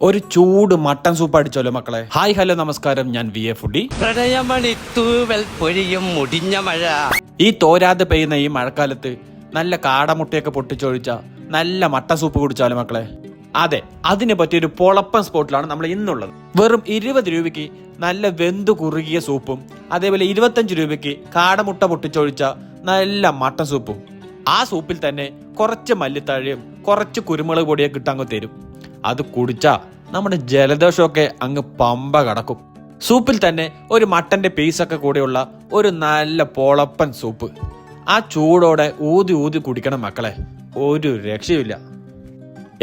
ഒരു ചൂട് mutton soup അടിച്ചോലോ മക്കളെ. ഹായ് ഹലോ നമസ്കാരം. ഞാൻ വി എ ഫുഡി. പ്രണയമണി തൂവൽ പൊഴിയും മുടിഞ്ഞ മഴ. ഈ തോരാതെ പെയ്യുന്ന ഈ മഴക്കാലത്ത് നല്ല കാടമുട്ടയൊക്കെ പൊട്ടിച്ചൊഴിച്ച നല്ല മട്ടൻ സൂപ്പ് കുടിച്ചാലോ മക്കളെ. അതെ അതിനെ പറ്റിയൊരു പൊളപ്പൻ സ്പോട്ടിലാണ് നമ്മൾ ഇന്നുള്ളത്. വെറും ഇരുപത് രൂപയ്ക്ക് നല്ല വെന്തു കുറുകിയ സൂപ്പും അതേപോലെ ഇരുപത്തഞ്ച് രൂപയ്ക്ക് കാടമുട്ട പൊട്ടിച്ചൊഴിച്ച നല്ല മട്ടൻ സൂപ്പും ആ സൂപ്പിൽ തന്നെ കുറച്ച് മല്ലിത്താഴയും കുറച്ച് കുരുമുളക് പൊടിയൊക്കെ ഇട്ട് തരും. അത് കുടിച്ചാ നമ്മുടെ ജലദോഷമൊക്കെ അങ്ങ് പമ്പ കടക്കും. സൂപ്പിൽ തന്നെ ഒരു മട്ടന്റെ പീസൊക്കെ കൂടെയുള്ള ഒരു നല്ല പൊളപ്പൻ സൂപ്പ്. ആ ചൂടോടെ ഊതി ഊതി കുടിക്കണം മക്കളെ. ഒരു രക്ഷയുമില്ല.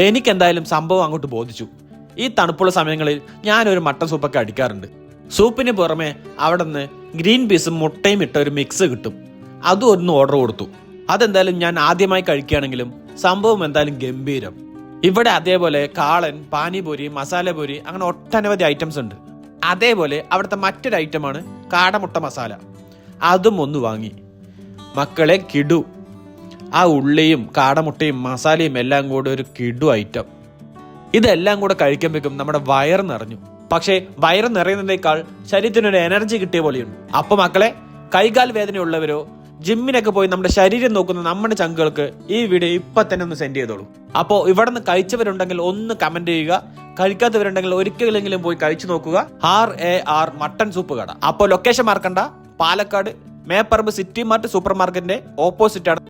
എനിക്കെന്തായാലും സംഭവം അങ്ങോട്ട് ബോധിച്ചു. ഈ തണുപ്പുള്ള സമയങ്ങളിൽ ഞാനൊരു മട്ടൻ സൂപ്പൊക്കെ അടിക്കാറുണ്ട്. സൂപ്പിന് പുറമെ അവിടെ നിന്ന് ഗ്രീൻ പീസും മുട്ടയും ഇട്ട ഒരു മിക്സ് കിട്ടും. അതും ഒന്ന് ഓർഡർ കൊടുത്തു. അതെന്തായാലും ഞാൻ ആദ്യമായി കഴിക്കുകയാണെങ്കിലും സംഭവം എന്തായാലും ഗംഭീരം. ഇവിടെ അതേപോലെ കാളൻ പാനിപൂരി മസാലപൂരി അങ്ങനെ ഒട്ടനവധി ഐറ്റംസ് ഉണ്ട്. അതേപോലെ അവിടുത്തെ മറ്റൊരു ഐറ്റമാണ് കാടമുട്ട മസാല. അതും ഒന്ന് വാങ്ങി. മക്കളെ കിടു. ആ ഉള്ളിയും കാടമുട്ടയും മസാലയും എല്ലാം കൂടെ ഒരു കിടു ഐറ്റം ഇതെല്ലാം കൂടെ കഴിക്കുമ്പോഴേക്കും നമ്മുടെ വയർ നിറഞ്ഞു. പക്ഷേ വയറ് നിറയുന്നതിനേക്കാൾ ശരീരത്തിനൊരു എനർജി കിട്ടിയ പോലെയുണ്ട്. അപ്പൊ മക്കളെ കൈകാൽ വേദനയുള്ളവരോ ജിമ്മിനൊക്കെ പോയി നമ്മുടെ ശരീരം നോക്കുന്ന നമ്മുടെ ചങ്കുകൾക്ക് ഈ വീഡിയോ ഇപ്പൊ തന്നെ ഒന്ന് സെൻഡ് ചെയ്തോളൂ. അപ്പോ ഇവിടെ നിന്ന് കഴിച്ചവരുണ്ടെങ്കിൽ ഒന്ന് കമന്റ് ചെയ്യുക. കഴിക്കാത്തവരുണ്ടെങ്കിൽ ഒരിക്കലെങ്കിലും പോയി കഴിച്ചു നോക്കുക. R A R mutton soup കട. അപ്പോ location മാർക്കണ്ട Palakkad Meparamba city mart super മാർക്കറ്റിന്റെ ഓപ്പോസിറ്റ് ആണ്.